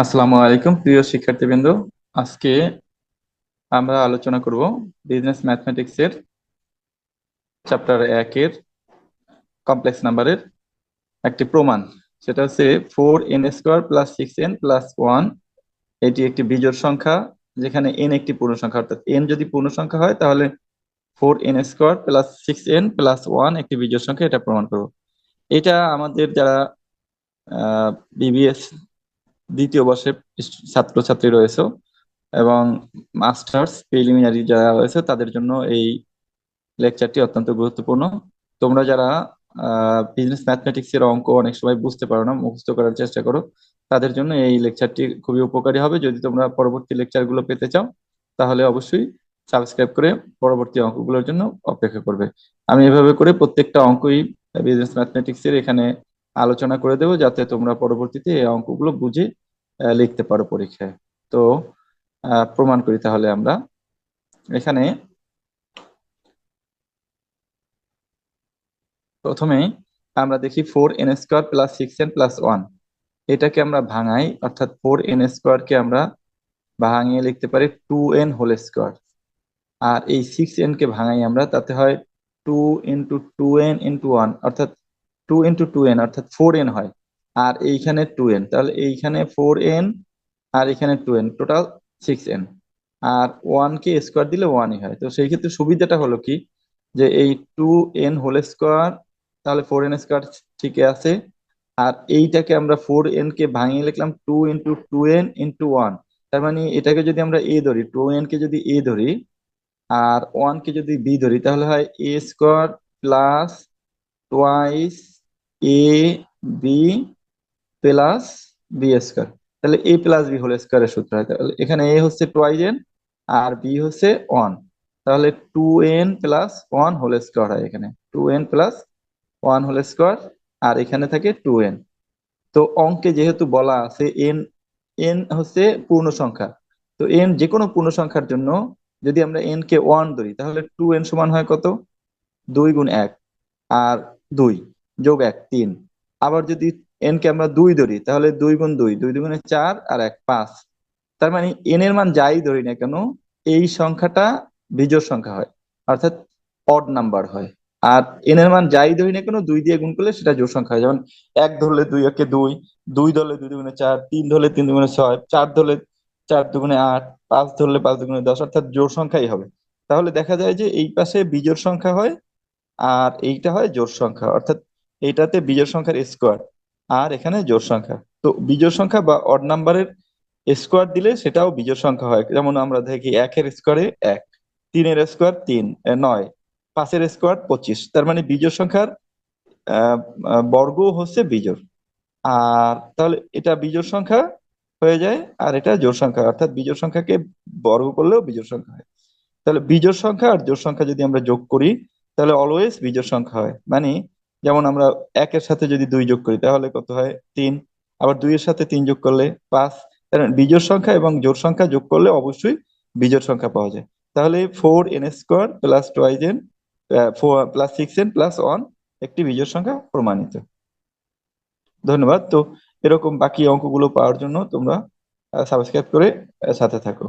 আসসালামু আলাইকুম, প্রিয় শিক্ষার্থীবৃন্দ। আজকে আমরা আলোচনা করব বিজনেস ম্যাথমেটিক্স এর চ্যাপ্টার একের কমপ্লেক্স নাম্বারের একটি প্রমাণ। সেটা হচ্ছে four N square plus six N plus one এটি একটি বিজোড় সংখ্যা, যেখানে এন একটি পূর্ণ সংখ্যা অর্থাৎ এন যদি পূর্ণ সংখ্যা হয়, তাহলে four N square plus six N plus one একটি বিজোড় সংখ্যা, এটা প্রমাণ করব। এটা আমাদের যারা বিবিএস দ্বিতীয় বর্ষের ছাত্রছাত্রী রয়েছে এবং মাস্টার্স, প্রিলিমিনারি যারা রয়েছে তাদের জন্য এই লেকচারটি অত্যন্ত গুরুত্বপূর্ণ। তোমরা যারা বিজনেস ম্যাথমেটিক্স এর অঙ্ক অনেক সময় বুঝতে পারো না, মুখস্থ করার চেষ্টা করো, তাদের জন্য এই লেকচারটি খুবই উপকারী হবে। যদি তোমরা পরবর্তী লেকচারগুলো পেতে চাও, তাহলে অবশ্যই সাবস্ক্রাইব করে পরবর্তী অঙ্কগুলোর জন্য অপেক্ষা করবে। আমি এভাবে করে প্রত্যেকটা অঙ্কই বিজনেস ম্যাথমেটিক্স এর এখানে আলোচনা করে দেবো যাতে তোমরা পরবর্তীতে এই অঙ্কগুলো বুঝে লিখতে পারো পরীক্ষায়। তো প্রমাণ করি তাহলে আমরা। এখানে প্রথমে আমরা দেখি four N square plus six N plus one. এটাকে আমরা ভাঙাই, অর্থাৎ ফোর এন স্কোয়ারকে আমরা ভাঙিয়ে লিখতে পারি টু এন হোল স্কোয়ার। আর এই সিক্স এন কে ভাঙাই আমরা, তাতে হয় two into two N into one, অর্থাৎ টু ইন্টু টু এন অর্থাৎ ফোর এন হয়, আর এইখানে টু এন তাহলে এইখানে ফোর এন আর এখানে two N total six N আর ওয়ান কে স্কোয়ার দিলে ওয়ানই হয়। তো সেই ক্ষেত্রে সুবিধাটা হলো কি? যে এই টু এন হোল স্কোয়ার তাহলে ফোর এন স্কোয়ার ঠিকই আছে, আর এইটাকে আমরা ফোর এন কে ভাঙিয়ে লিখলাম two into two N into one তার মানে এটাকে যদি আমরা এ ধরি টু এন কে যদি এ ধরি, আর ওয়ান কে যদি বি ধরি, তাহলে হয় A square plus twice A B plus B square তাহলে এ প্লাস বি হোল স্কোয়ারের সূত্র হয়। তাহলে এখানে এ হচ্ছে টোয়াইস এন আর বি হচ্ছে ওয়ান তাহলে two N plus one whole square হয় এখানে। Two N plus one whole square আর এখানে থাকে টু এন তো অঙ্কে যেহেতু বলা আছে এন এন হচ্ছে পূর্ণ সংখ্যা তো এন যে কোনো পূর্ণ সংখ্যার জন্য যদি আমরা এন কে ওয়ান ধরি, তাহলে টু এন সমান হয় কত? দুই গুণ এক। আর দুই। যোগ এক, তিন। আবার যদি এন কে আমরা দুই ধরি, তাহলে দুই গুণ দুই দুই দুগুণে চার আর এক, পাঁচ। তার মানে এন এর মান যাই ধরি না কেন, এই সংখ্যাটা বিজোড় সংখ্যা হয়, অর্থাৎ অড নাম্বার হয়। আর এন এর মান যাই ধরি না কেন, দুই দিয়ে গুণ করলে সেটা জোড় সংখ্যা হয়। যেমন এক ধরলে দুই একে দুই দুই ধরলে দুই দুগুণে চার, তিন ধরলে তিন দুগুণে ছয়, চার ধরলে চার দুগুণে আট, পাঁচ ধরলে পাঁচ দুগুণে দশ, অর্থাৎ জোড় সংখ্যাই হবে। তাহলে দেখা যায় যে এই পাশে বিজোড় সংখ্যা হয়, আর এইটা হয় জোড় সংখ্যা, অর্থাৎ এইটাতে বিজোড় সংখ্যার স্কোয়ার আর এখানে জোড় সংখ্যা। তো বিজোড় সংখ্যা বা অড নাম্বারের স্কোয়ার দিলে সেটাও বিজোড় সংখ্যা হয়। যেমন আমরা দেখি একের স্কোয়ারে এক, তিনের স্কোয়ার তিন নয়, পাঁচের স্কোয়ার পঁচিশ। তার মানে বিজোড় সংখ্যার বর্গ হচ্ছে বিজোড়। আর তাহলে এটা বিজোড় সংখ্যা হয়ে যায় আর এটা জোড় সংখ্যা। অর্থাৎ বিজোড় সংখ্যাকে বর্গ করলেও বিজোড় সংখ্যা হয়। তাহলে বিজোড় সংখ্যা আর জোড় সংখ্যা যদি আমরা যোগ করি, তাহলে অলওয়েজ বিজোড় সংখ্যা হয়। মানে যেমন আমরা একের সাথে যদি দুই যোগ করি, তাহলে কত হয়? তিন। আবার দুইয়ের সাথে তিন যোগ করলে পাঁচ। বিজোড় সংখ্যা এবং জোড় সংখ্যা যোগ করলে অবশ্যই বিজোড় সংখ্যা পাওয়া যায়। তাহলে four N square plus twice N plus six N plus one একটি বিজোড় সংখ্যা প্রমাণিত। ধন্যবাদ। তো এরকম বাকি অঙ্কগুলো পাওয়ার জন্য তোমরা সাবস্ক্রাইব করে সাথে থাকো।